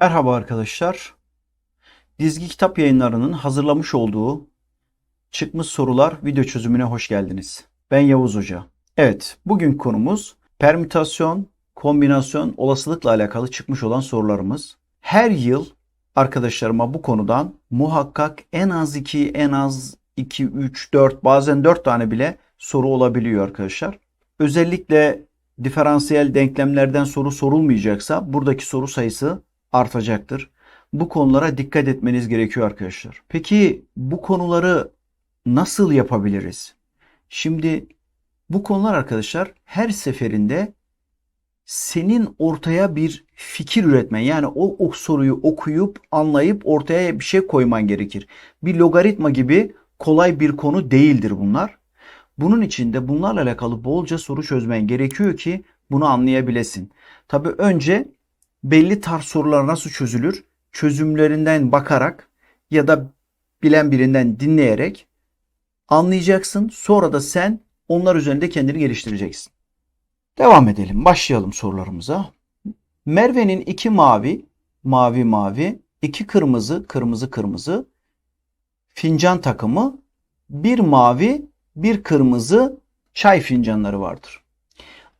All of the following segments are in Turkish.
Merhaba arkadaşlar. Dizgi Kitap Yayınları'nın hazırlamış olduğu çıkmış sorular video çözümüne hoş geldiniz. Ben Yavuz Hoca. Evet, bugün konumuz permütasyon, kombinasyon, olasılıkla alakalı çıkmış olan sorularımız. Her yıl arkadaşlarıma bu konudan muhakkak en az 2, en az 2, 3, 4 bazen 4 tane bile soru olabiliyor arkadaşlar. Özellikle diferansiyel denklemlerden soru sorulmayacaksa buradaki soru sayısı artacaktır. Bu konulara dikkat etmeniz gerekiyor arkadaşlar. Peki bu konuları nasıl yapabiliriz? Şimdi bu konular arkadaşlar her seferinde senin ortaya bir fikir üretmen yani o, o soruyu okuyup anlayıp ortaya bir şey koyman gerekir. Bir logaritma gibi kolay bir konu değildir bunlar. Bunun için de bunlarla alakalı bolca soru çözmen gerekiyor ki bunu anlayabilesin. Tabi önce belli tarz sorular nasıl çözülür? Çözümlerinden bakarak ya da bilen birinden dinleyerek anlayacaksın. Sonra da sen onlar üzerinde kendini geliştireceksin. Devam edelim. Başlayalım sorularımıza. Merve'nin iki mavi, mavi mavi, iki kırmızı, kırmızı kırmızı fincan takımı, bir mavi, bir kırmızı çay fincanları vardır.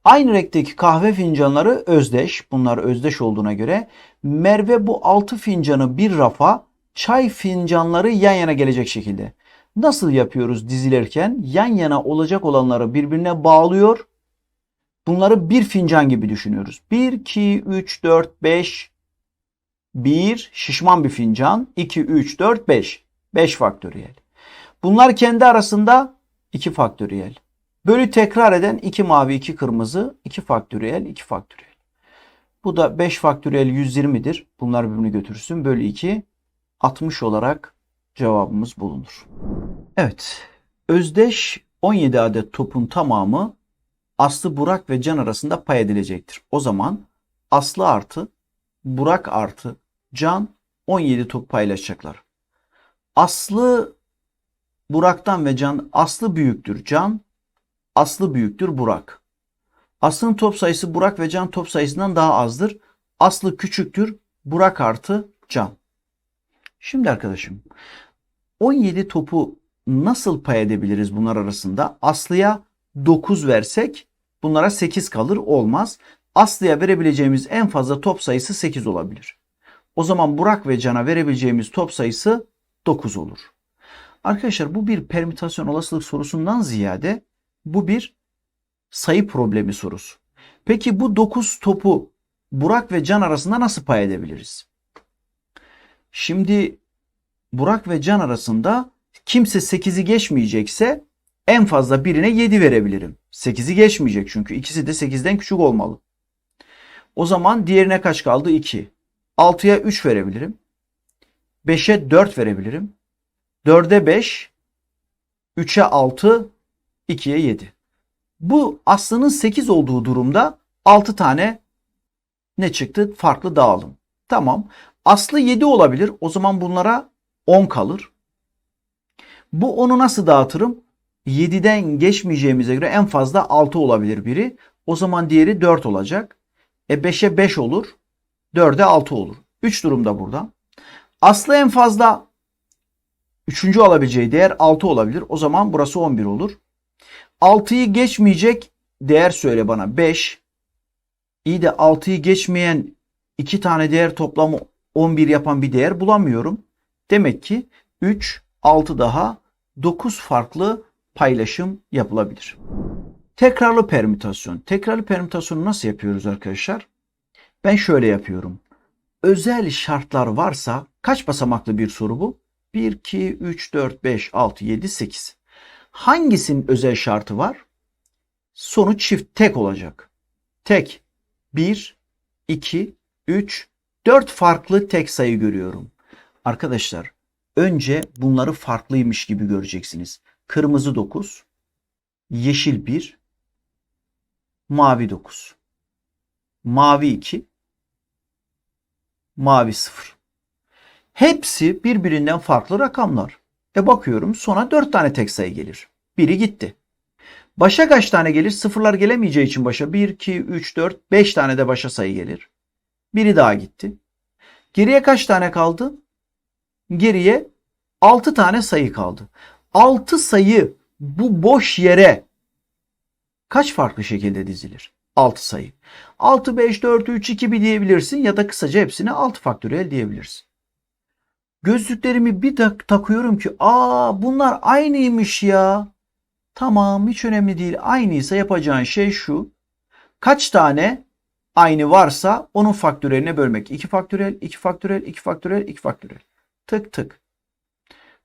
Aynı renkteki kahve fincanları özdeş. Bunlar özdeş olduğuna göre Merve bu altı fincanı bir rafa, çay fincanları yan yana gelecek şekilde. Nasıl yapıyoruz dizilerken? Yan yana olacak olanları birbirine bağlıyor. Bunları bir fincan gibi düşünüyoruz. 1, 2, 3, 4, 5. 1 şişman bir fincan. 2, 3, 4, 5. 5 faktöriyel. Bunlar kendi arasında 2 faktöriyel. Bölü tekrar eden 2 mavi 2 kırmızı 2 faktöriyel 2 faktöriyel. Bu da 5 faktöriyel 120'dir. Bunlar birbirini götürsün. Bölü 2 60 olarak cevabımız bulunur. Evet. Özdeş 17 adet topun tamamı Aslı, Burak ve Can arasında pay edilecektir. O zaman Aslı artı Burak artı Can 17 top paylaşacaklar. Aslı Burak'tan ve Can Aslı büyüktür. Can Aslı büyüktür Burak. Aslı'nın top sayısı Burak ve Can top sayısından daha azdır. Aslı küçüktür Burak artı Can. Şimdi arkadaşım 17 topu nasıl pay edebiliriz bunlar arasında? Aslı'ya 9 versek bunlara 8 kalır olmaz. Aslı'ya verebileceğimiz en fazla top sayısı 8 olabilir. O zaman Burak ve Can'a verebileceğimiz top sayısı 9 olur. Arkadaşlar bu bir permütasyon olasılık sorusundan ziyade bu bir sayı problemi sorusu. Peki bu 9 topu Burak ve Can arasında nasıl pay edebiliriz? Şimdi Burak ve Can arasında kimse 8'i geçmeyecekse en fazla birine 7 verebilirim. 8'i geçmeyecek çünkü ikisi de 8'den küçük olmalı. O zaman diğerine kaç kaldı? 2. 6'ya 3 verebilirim. 5'e 4 verebilirim. 4'e 5, 3'e 6, 2'ye 7. Bu aslının 8 olduğu durumda 6 tane ne çıktı? Farklı dağılım. Tamam. Aslı 7 olabilir. O zaman bunlara 10 kalır. Bu 10'u nasıl dağıtırım? 7'den geçmeyeceğimize göre en fazla 6 olabilir biri. O zaman diğeri 4 olacak. E 5'e 5 olur. 4'e 6 olur. 3 durumda burada. Aslı en fazla 3. alabileceği değer 6 olabilir. O zaman burası 11 olur. 6'yı geçmeyecek değer söyle bana. 5. İyi de 6'yı geçmeyen iki tane değer toplamı 11 yapan bir değer bulamıyorum. Demek ki 3, 6 daha 9 farklı paylaşım yapılabilir. Tekrarlı permütasyon. Tekrarlı permütasyonu nasıl yapıyoruz arkadaşlar? Ben şöyle yapıyorum. Özel şartlar varsa kaç basamaklı bir soru bu? 1, 2, 3, 4, 5, 6, 7, 8. Hangisinin özel şartı var? Sonuç çift tek olacak. Tek 1, 2, 3, 4 farklı tek sayı görüyorum. Arkadaşlar önce bunları farklıymış gibi göreceksiniz. Kırmızı 9, yeşil 1, mavi 9, mavi 2, mavi 0. Hepsi birbirinden farklı rakamlar. E bakıyorum sona 4 tane tek sayı gelir. Biri gitti. Başa kaç tane gelir? Sıfırlar gelemeyeceği için başa 1, 2, 3, 4, 5 tane de başa sayı gelir. Biri daha gitti. Geriye kaç tane kaldı? Geriye 6 tane sayı kaldı. 6 sayı bu boş yere kaç farklı şekilde dizilir? 6 sayı. 6, 5, 4, 3, 2, 1 diyebilirsin ya da kısaca hepsine 6 faktöriyel diyebilirsin. Gözlüklerimi bir tak takıyorum ki aa bunlar aynıymış ya. Tamam hiç önemli değil. Aynıysa yapacağın şey şu. Kaç tane aynı varsa onun faktöreline bölmek. 2 faktörel, 2 faktörel, 2 faktörel, 2 faktörel. Tık tık.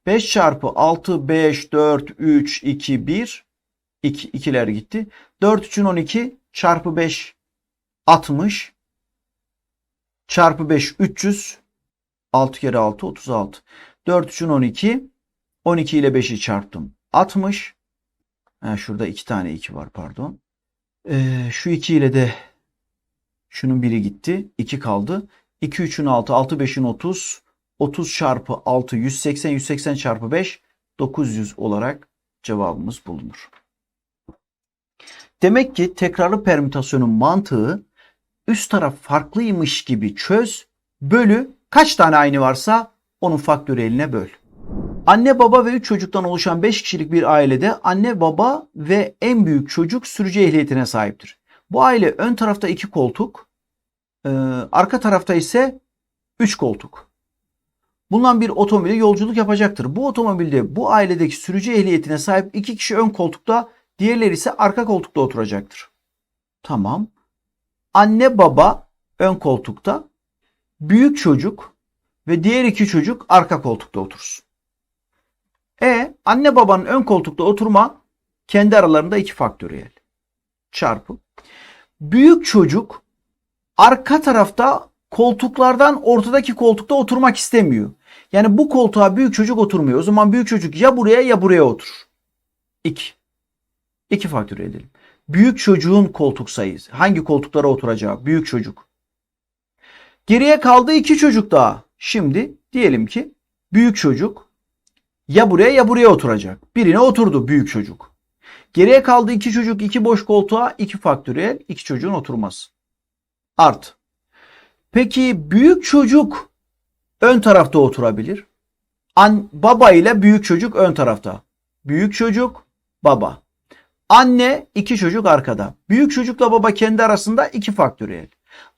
5 çarpı 6, 5, 4, 3, 2, 1. 2, ikiler gitti. 4, 3'ün 12 çarpı 5 60 çarpı 5 300 6 kere 6 36. 4 3'ün 12 12 ile 5'i çarptım. 60 ha, şurada 2 tane 2 var pardon. Ee, şu 2 ile de şunun biri gitti. 2 kaldı. 2 3'ün 6 6 5'in 30 30 çarpı 6 180 180 çarpı 5 900 olarak cevabımız bulunur. Demek ki tekrarlı permütasyonun mantığı üst taraf farklıymış gibi çöz, bölü kaç tane aynı varsa onun faktöriyeline böl. Anne baba ve 3 çocuktan oluşan 5 kişilik bir ailede anne baba ve en büyük çocuk sürücü ehliyetine sahiptir. Bu aile ön tarafta 2 koltuk, e, arka tarafta ise 3 koltuk. Bulunan bir otomobile yolculuk yapacaktır. Bu otomobilde bu ailedeki sürücü ehliyetine sahip 2 kişi ön koltukta, diğerleri ise arka koltukta oturacaktır. Tamam. Anne baba ön koltukta, büyük çocuk ve diğer iki çocuk arka koltukta otursun. E anne babanın ön koltukta oturma kendi aralarında iki faktöriyel. Çarpı. Büyük çocuk arka tarafta koltuklardan ortadaki koltukta oturmak istemiyor. Yani bu koltuğa büyük çocuk oturmuyor. O zaman büyük çocuk ya buraya ya buraya oturur. 2. 2 faktör edelim. Büyük çocuğun koltuk sayısı. Hangi koltuklara oturacağı? Büyük çocuk. Geriye kaldı iki çocuk daha. Şimdi diyelim ki büyük çocuk ya buraya ya buraya oturacak. Birine oturdu büyük çocuk. Geriye kaldı iki çocuk iki boş koltuğa iki faktöriyel iki çocuğun oturması. Art. Peki büyük çocuk ön tarafta oturabilir. An, baba ile büyük çocuk ön tarafta. Büyük çocuk baba. Anne iki çocuk arkada. Büyük çocukla baba kendi arasında iki faktöriyel.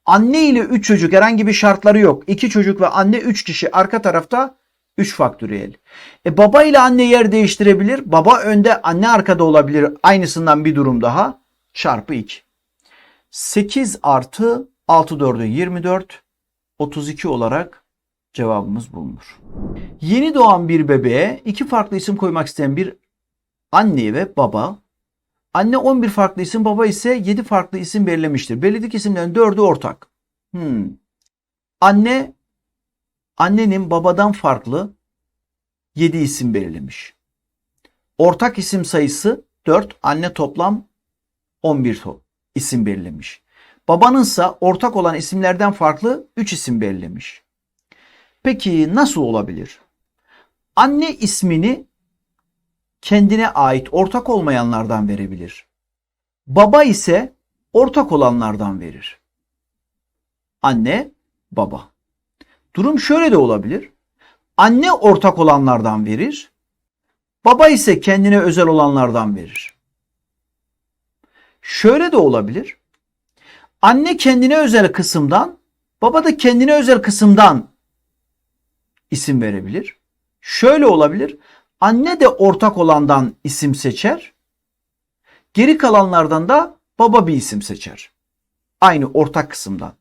Anne ile üç çocuk herhangi bir şartları yok. İki çocuk ve anne üç kişi arka tarafta 3 faktöriyel. E baba ile anne yer değiştirebilir. Baba önde, anne arkada olabilir. Aynısından bir durum daha. Çarpı 2. 8 artı 6 4'ü 24. 32 olarak cevabımız bulunur. Yeni doğan bir bebeğe iki farklı isim koymak isteyen bir anne ve baba Anne 11 farklı isim, baba ise 7 farklı isim belirlemiştir. Belirledik isimlerin 4'ü ortak. Hmm. Anne annenin babadan farklı 7 isim belirlemiş. Ortak isim sayısı 4, anne toplam 11 to isim belirlemiş. Babanınsa ortak olan isimlerden farklı 3 isim belirlemiş. Peki nasıl olabilir? Anne ismini kendine ait ortak olmayanlardan verebilir. Baba ise ortak olanlardan verir. Anne, baba. Durum şöyle de olabilir. Anne ortak olanlardan verir. Baba ise kendine özel olanlardan verir. Şöyle de olabilir. Anne kendine özel kısımdan, baba da kendine özel kısımdan isim verebilir. Şöyle olabilir. Anne de ortak olandan isim seçer. Geri kalanlardan da baba bir isim seçer. Aynı ortak kısımdan.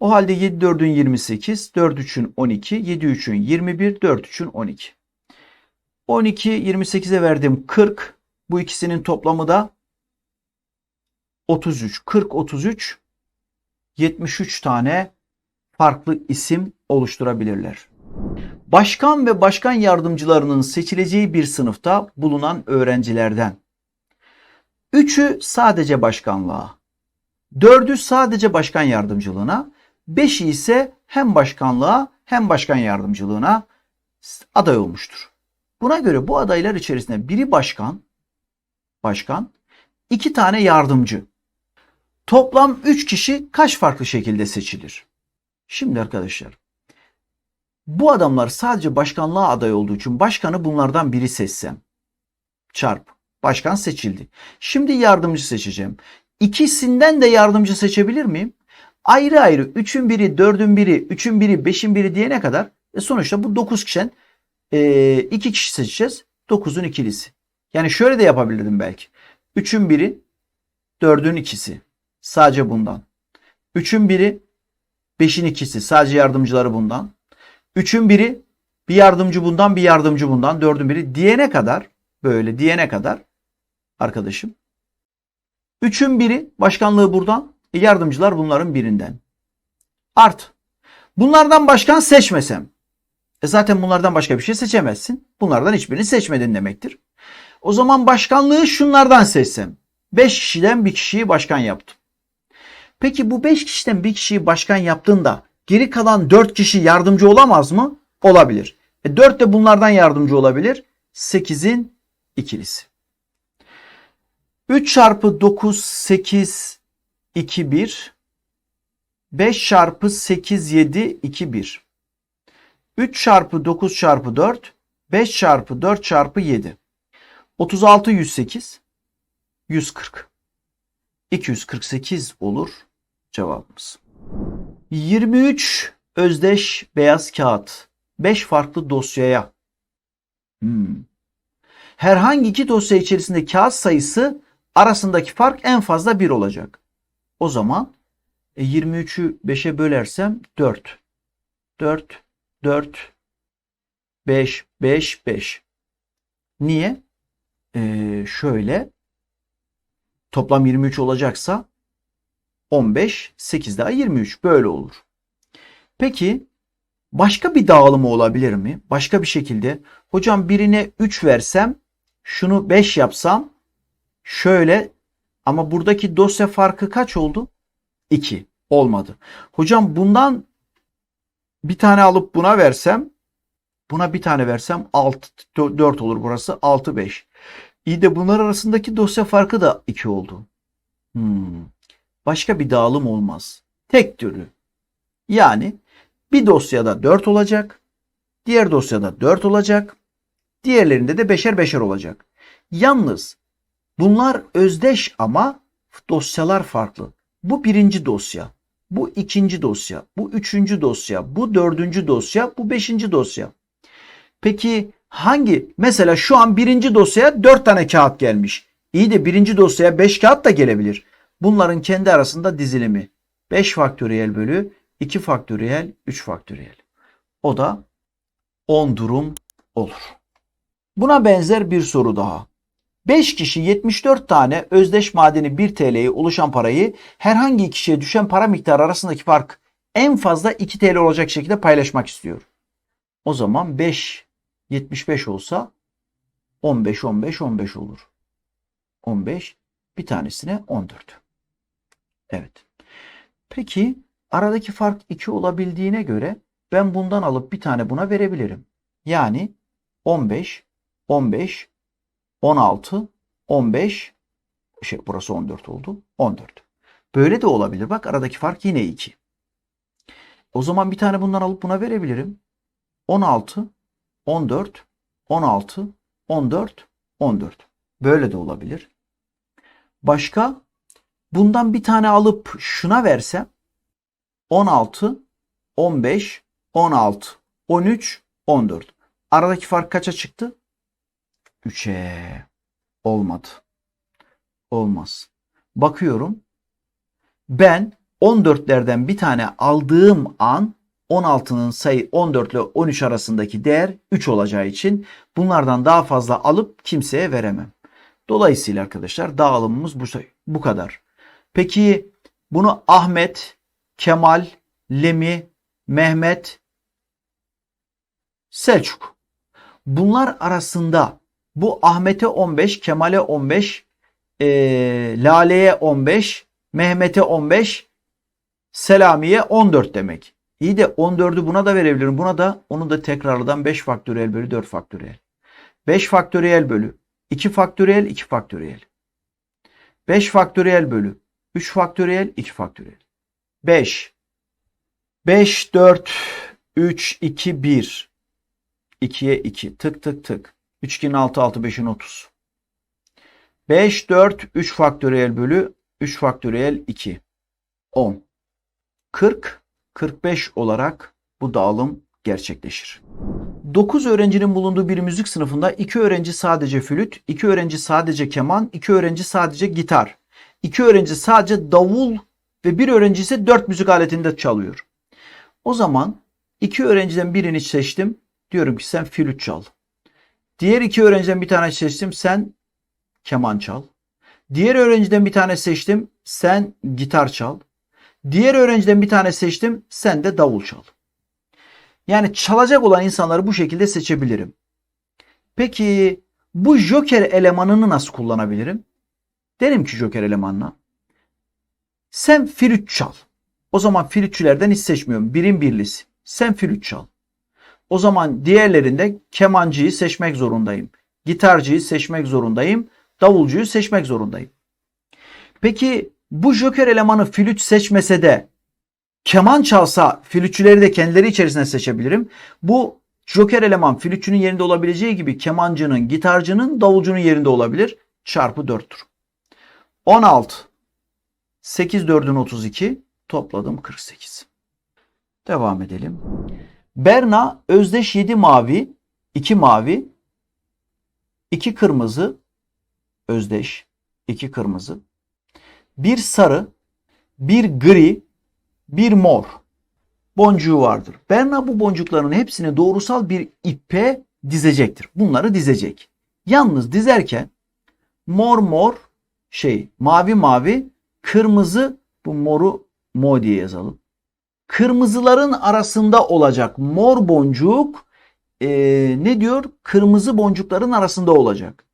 O halde 7 4'ün 28, 4 3'ün 12, 7 3'ün 21, 4 3'ün 12. 12 28'e verdim 40. Bu ikisinin toplamı da 33. 40 33 73 tane farklı isim oluşturabilirler. Başkan ve başkan yardımcılarının seçileceği bir sınıfta bulunan öğrencilerden üçü sadece başkanlığa, dördü sadece başkan yardımcılığına, beşi ise hem başkanlığa hem başkan yardımcılığına aday olmuştur. Buna göre bu adaylar içerisinde biri başkan, başkan, iki tane yardımcı. Toplam üç kişi kaç farklı şekilde seçilir? Şimdi arkadaşlar bu adamlar sadece başkanlığa aday olduğu için başkanı bunlardan biri seçsem çarp başkan seçildi. Şimdi yardımcı seçeceğim. İkisinden de yardımcı seçebilir miyim? Ayrı ayrı 3'ün biri, 4'ün biri, 3'ün biri, 5'in biri diyene kadar e sonuçta bu 9 kişiden 2 kişi seçeceğiz. 9'un ikilisi. Yani şöyle de yapabilirdim belki. 3'ün biri, 4'ün ikisi. Sadece bundan. 3'ün biri, 5'in ikisi. Sadece yardımcıları bundan. 3'ün biri, bir yardımcı bundan, bir yardımcı bundan. 4'ün biri diyene kadar, böyle diyene kadar arkadaşım. 3'ün biri, başkanlığı buradan, e yardımcılar bunların birinden. Art. Bunlardan başkan seçmesem. E zaten bunlardan başka bir şey seçemezsin. Bunlardan hiçbirini seçmedin demektir. O zaman başkanlığı şunlardan seçsem. 5 kişiden bir kişiyi başkan yaptım. Peki bu 5 kişiden bir kişiyi başkan yaptığında geri kalan 4 kişi yardımcı olamaz mı? Olabilir. E 4 de bunlardan yardımcı olabilir. 8'in ikilisi. 3 çarpı 9 8 2 1 5 çarpı 8 7 2 1 3 çarpı 9 çarpı 4 5 çarpı 4 çarpı 7 36 108 140 248 olur cevabımız. 23 özdeş beyaz kağıt 5 farklı dosyaya hmm. herhangi iki dosya içerisinde kağıt sayısı arasındaki fark en fazla 1 olacak. O zaman e, 23'ü 5'e bölersem 4. 4, 4, 5, 5, 5. Niye? Ee, şöyle toplam 23 olacaksa 15, 8 daha 23 böyle olur. Peki başka bir dağılımı olabilir mi? Başka bir şekilde hocam birine 3 versem şunu 5 yapsam şöyle ama buradaki dosya farkı kaç oldu? 2 olmadı. Hocam bundan bir tane alıp buna versem buna bir tane versem 6 4 olur burası 6 5. İyi de bunlar arasındaki dosya farkı da 2 oldu. Hmm. Başka bir dağılım olmaz. Tek türlü. Yani bir dosyada 4 olacak. Diğer dosyada 4 olacak. Diğerlerinde de beşer beşer olacak. Yalnız bunlar özdeş ama dosyalar farklı. Bu birinci dosya. Bu ikinci dosya. Bu üçüncü dosya. Bu dördüncü dosya. Bu beşinci dosya. Peki hangi? Mesela şu an birinci dosyaya dört tane kağıt gelmiş. İyi de birinci dosyaya beş kağıt da gelebilir. Bunların kendi arasında dizilimi. 5 faktöriyel bölü 2 faktöriyel 3 faktöriyel. O da 10 durum olur. Buna benzer bir soru daha. 5 kişi 74 tane özdeş madeni 1 TL'ye oluşan parayı herhangi kişiye düşen para miktarı arasındaki fark en fazla 2 TL olacak şekilde paylaşmak istiyor. O zaman 5 75 olsa 15 15 15 olur. 15 bir tanesine 14. Evet. Peki aradaki fark 2 olabildiğine göre ben bundan alıp bir tane buna verebilirim. Yani 15 15 16, 15, şey burası 14 oldu. 14. Böyle de olabilir. Bak aradaki fark yine 2. O zaman bir tane bundan alıp buna verebilirim. 16, 14, 16, 14, 14. Böyle de olabilir. Başka bundan bir tane alıp şuna versem 16, 15, 16, 13, 14. Aradaki fark kaça çıktı? 3'e olmadı. Olmaz. Bakıyorum. Ben 14'lerden bir tane aldığım an 16'nın sayı 14 ile 13 arasındaki değer 3 olacağı için bunlardan daha fazla alıp kimseye veremem. Dolayısıyla arkadaşlar dağılımımız bu, bu kadar. Peki bunu Ahmet, Kemal, Lemi, Mehmet, Selçuk. Bunlar arasında bu Ahmet'e 15, Kemal'e 15, e, Lale'ye 15, Mehmet'e 15, Selami'ye 14 demek. İyi de 14'ü buna da verebilirim. Buna da onu da tekrarladan 5 faktöriyel bölü 4 faktöriyel. 5 faktöriyel bölü 2 faktöriyel 2 faktöriyel. 5 faktöriyel bölü 3 faktöriyel 2 faktöriyel. 5 5, 4, 3, 2, 1. 2'ye 2. Tık tık tık. 3, 2'nin 6, 6, 5'in 30. 5, 4, 3 faktöriyel bölü 3 faktöriyel 2. 10. 40, 45 olarak bu dağılım gerçekleşir. 9 öğrencinin bulunduğu bir müzik sınıfında 2 öğrenci sadece flüt, 2 öğrenci sadece keman, 2 öğrenci sadece gitar, 2 öğrenci sadece davul ve bir öğrenci ise 4 müzik aletinde çalıyor. O zaman 2 öğrenciden birini seçtim. Diyorum ki sen flüt çal. Diğer iki öğrenciden bir tane seçtim. Sen keman çal. Diğer öğrenciden bir tane seçtim. Sen gitar çal. Diğer öğrenciden bir tane seçtim. Sen de davul çal. Yani çalacak olan insanları bu şekilde seçebilirim. Peki bu joker elemanını nasıl kullanabilirim? Derim ki joker elemanına. Sen flüt çal. O zaman flütçülerden hiç seçmiyorum. Birim birlisi. Sen flüt çal. O zaman diğerlerinde kemancıyı seçmek zorundayım. Gitarcıyı seçmek zorundayım. Davulcuyu seçmek zorundayım. Peki bu joker elemanı flüt seçmese de keman çalsa flütçüleri de kendileri içerisinde seçebilirim. Bu joker eleman flütçünün yerinde olabileceği gibi kemancının, gitarcının, davulcunun yerinde olabilir. Çarpı 4'tür. 16. 8 4'ün 32. Topladım 48. Devam edelim. Berna özdeş 7 mavi, 2 mavi, 2 kırmızı, özdeş 2 kırmızı, bir sarı, bir gri, bir mor boncuğu vardır. Berna bu boncukların hepsini doğrusal bir ipe dizecektir. Bunları dizecek. Yalnız dizerken mor mor şey mavi mavi kırmızı bu moru mo diye yazalım. Kırmızıların arasında olacak mor boncuk e, ne diyor? Kırmızı boncukların arasında olacak.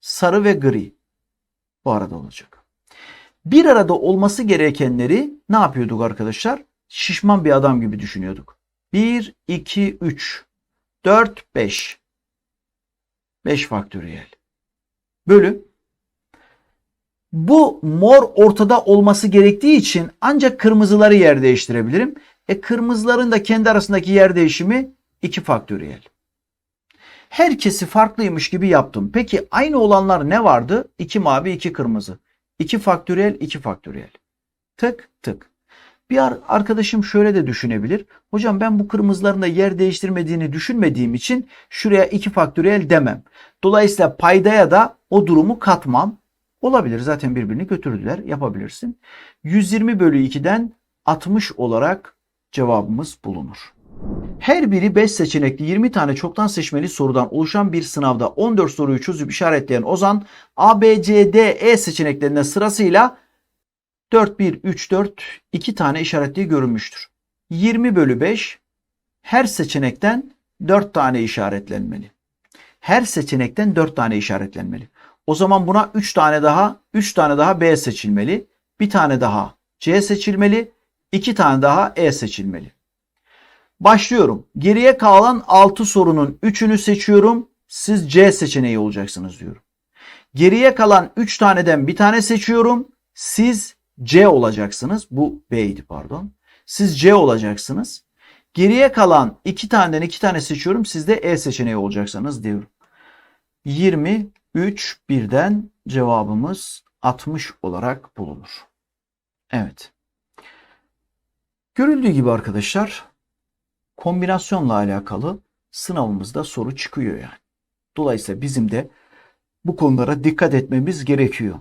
Sarı ve gri bu arada olacak. Bir arada olması gerekenleri ne yapıyorduk arkadaşlar? Şişman bir adam gibi düşünüyorduk. 1, 2, 3, 4, 5. 5 faktöriyel. Bölü bu mor ortada olması gerektiği için ancak kırmızıları yer değiştirebilirim. E kırmızıların da kendi arasındaki yer değişimi 2 faktöriyel. Herkesi farklıymış gibi yaptım. Peki aynı olanlar ne vardı? 2 mavi 2 kırmızı. 2 faktöriyel 2 faktöriyel. Tık tık. Bir arkadaşım şöyle de düşünebilir. Hocam ben bu kırmızıların da yer değiştirmediğini düşünmediğim için şuraya 2 faktöriyel demem. Dolayısıyla paydaya da o durumu katmam. Olabilir zaten birbirini götürdüler yapabilirsin. 120 bölü 2'den 60 olarak cevabımız bulunur. Her biri 5 seçenekli 20 tane çoktan seçmeli sorudan oluşan bir sınavda 14 soruyu çözüp işaretleyen Ozan A, B, C, D, E seçeneklerine sırasıyla 4, 1, 3, 4 2 tane işaretliği görünmüştür. 20 bölü 5 her seçenekten 4 tane işaretlenmeli. Her seçenekten 4 tane işaretlenmeli. O zaman buna 3 tane daha 3 tane daha B seçilmeli. Bir tane daha C seçilmeli. 2 tane daha E seçilmeli. Başlıyorum. Geriye kalan 6 sorunun 3'ünü seçiyorum. Siz C seçeneği olacaksınız diyorum. Geriye kalan 3 taneden bir tane seçiyorum. Siz C olacaksınız. Bu B'ydi pardon. Siz C olacaksınız. Geriye kalan 2 taneden 2 tane seçiyorum. Siz de E seçeneği olacaksınız diyorum. 20 3 birden cevabımız 60 olarak bulunur. Evet. Görüldüğü gibi arkadaşlar kombinasyonla alakalı sınavımızda soru çıkıyor yani. Dolayısıyla bizim de bu konulara dikkat etmemiz gerekiyor.